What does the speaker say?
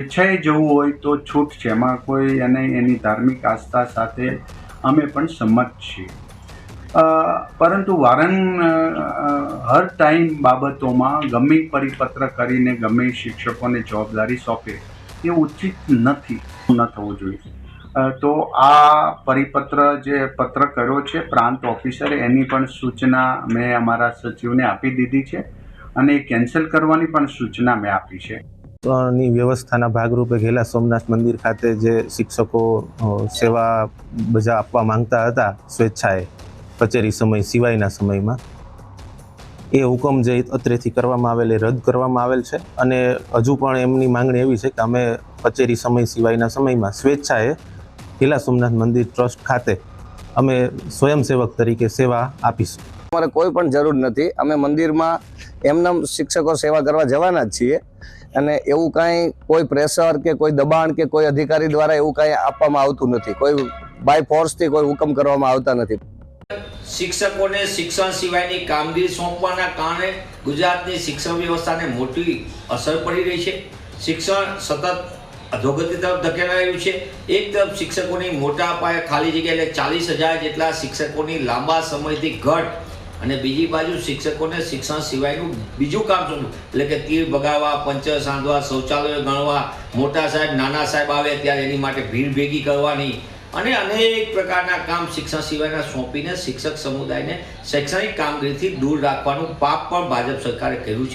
સ્વેચ્છાએ જવું હોય તો છૂટ છે. એમાં કોઈ એને એની ધાર્મિક આસ્થા સાથે અમે પણ સંમત છીએ. પરંતુ વારં હર ટાઈમ બાબતોમાં ગમે પરિપત્ર કરીને ગમે શિક્ષકોને જવાબદારી સોંપે એ ઉચિત નથી, ન થવું જોઈએ. તો આ પરિપત્ર જે પત્ર કર્યો છે, પ્રાંત ઓફિસરે એની પણ સૂચના મેં અમારા સચિવને આપી દીધી છે અને એ કેન્સલ કરવાની પણ સૂચના મેં આપી છે. ની વ્યવસ્થાના ભાગરૂપે ઘેલા સોમનાથ મંદિર ખાતે જે શિક્ષકો સેવા બજા આપવા માંગતા હતા સ્વેચ્છાએ કચેરી સમય, સિવાયના સમયમાં, એ હુકમ જે અત્રેથી કરવામાં આવેલ, એ રદ કરવામાં આવેલ છે. અને હજુ પણ એમની માંગણી એવી છે કે અમે કચેરી સમય, સિવાયના સમયમાં સ્વેચ્છાએ ઘેલા સોમનાથ મંદિર ટ્રસ્ટ ખાતે અમે સ્વયંસેવક તરીકે સેવા આપીશું. અમારે કોઈ પણ જરૂર નથી. અમે મંદિરમાં એમના શિક્ષકો સેવા કરવા જવાના જ છીએ. અને એવું કાંઈ કોઈ પ્રેશર કે કોઈ દબાણ કે કોઈ અધિકારી દ્વારા એવું કાંઈ આપવામાં આવતું નથી. કોઈ બાય ફોર્સથી કોઈ હુકમ કરવામાં આવતા નથી. શિક્ષકોને શિક્ષણ સિવાયની કામગીરી સોંપવાના કારણે ગુજરાતની શિક્ષણ વ્યવસ્થાને મોટી અસર પડી રહી છે. શિક્ષણ સતત અધોગતિ તરફ ધકેલાયું છે. એક તરફ શિક્ષકોની મોટા પાયે ખાલી જગ્યા એટલે ચાલીસ હજાર જેટલા શિક્ષકોની લાંબા સમયથી ઘટ અને બીજી બાજુ શિક્ષકોને શિક્ષણ સિવાયનું બીજું કામ શું? એટલે કે તીર બગાવવા પંચર સાંધવા, શૌચાલયો ગણવા, મોટા સાહેબ, નાના સાહેબ આવે ત્યારે એની માટે ભીડ ભેગી કરવાની અને અનેક પ્રકારના કામ શિક્ષણ સિવાયના સોંપીને શિક્ષક સમુદાયને શૈક્ષણિક કામગીરીથી દૂર રાખવાનું પાપ પણ ભાજપ સરકારે કર્યું છે.